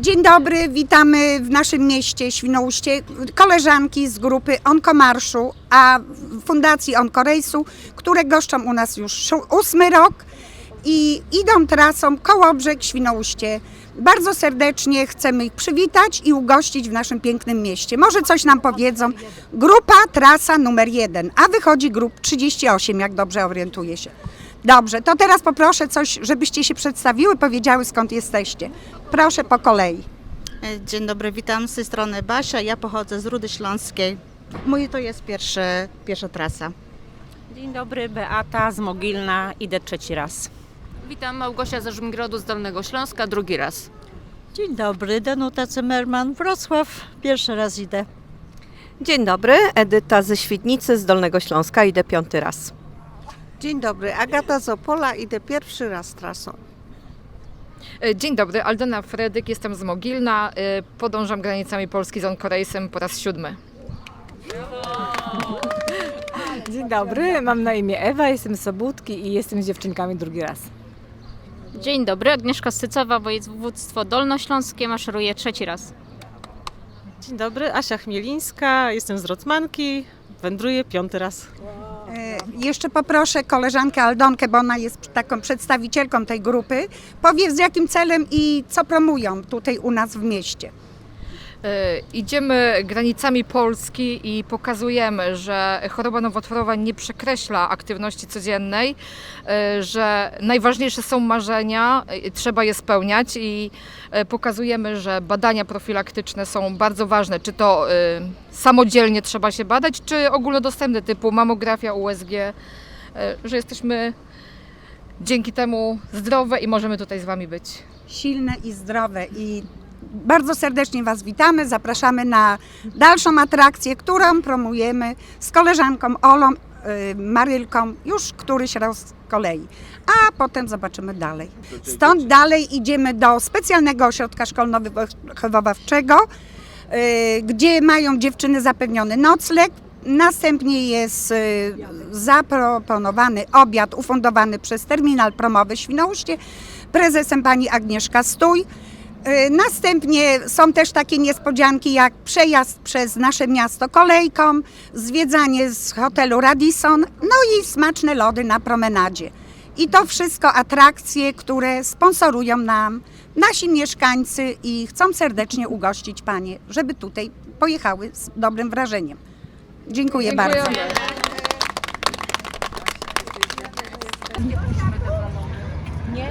Dzień dobry, witamy w naszym mieście Świnoujście koleżanki z grupy Onkomarszu, a Fundacji Onkorejsu, które goszczą u nas już ósmy rok i idą trasą Kołobrzeg Świnoujście. Bardzo serdecznie chcemy ich przywitać i ugościć w naszym pięknym mieście. Może coś nam powiedzą. Grupa trasa numer jeden, a wychodzi grup 38, jak dobrze orientuję się. Dobrze, to teraz poproszę coś, żebyście się przedstawiły, powiedziały skąd jesteście. Proszę po kolei. E, Dzień dobry, witam z tej strony Basia. Ja pochodzę z Rudy Śląskiej. Mój to jest pierwszy, pierwsza trasa. Dzień dobry, Beata z Mogilna, idę trzeci raz. Witam, Małgosia z Żmgrodu z Dolnego Śląska, drugi raz. Dzień dobry, Danuta Cymerman, Wrocław. Pierwszy raz idę. Dzień dobry, Edyta ze Świdnicy z Dolnego Śląska, idę piąty raz. Dzień dobry, Agata z Opola, idę pierwszy raz trasą. E, Dzień dobry, Aldona Fredyk, jestem z Mogilna. e, Podążam granicami Polski z Onkorejsem po raz siódmy. Dzień dobry, mam na imię Ewa, jestem z Sobótki i jestem z dziewczynkami drugi raz. Dzień dobry, Agnieszka Stycowa, województwo dolnośląskie, maszeruję trzeci raz. Dzień dobry, Asia Chmielińska, jestem z Rotmanki, wędruję piąty raz. E, Jeszcze poproszę koleżankę Aldonkę, bo ona jest taką przedstawicielką tej grupy. Powie z jakim celem i co promują tutaj u nas w mieście. E, Idziemy granicami Polski i pokazujemy, że choroba nowotworowa nie przekreśla aktywności codziennej, e, że najważniejsze są marzenia, e, trzeba je spełniać i pokazujemy, że badania profilaktyczne są bardzo ważne. Czy to samodzielnie trzeba się badać, czy ogólnodostępne typu mamografia, USG, że jesteśmy dzięki temu zdrowe i możemy tutaj z Wami być. Silne i zdrowe i bardzo serdecznie Was witamy. Zapraszamy na dalszą atrakcję, którą promujemy z koleżanką Olą, y, Marylką już któryś raz z kolei. A potem zobaczymy dalej. Stąd dalej idziemy do specjalnego ośrodka szkolno-wychowawczego, y, gdzie mają dziewczyny zapewniony nocleg. Następnie jest y, zaproponowany obiad ufundowany przez Terminal Promowy Świnoujście prezesem pani Agnieszka Stój. Y, Następnie są też takie niespodzianki jak przejazd przez nasze miasto kolejką, zwiedzanie z hotelu Radisson, no i smaczne lody na promenadzie. I to wszystko atrakcje, które sponsorują nam nasi mieszkańcy i chcą serdecznie ugościć Panie, żeby tutaj pojechały z dobrym wrażeniem. Dziękuję, bardzo. Nie,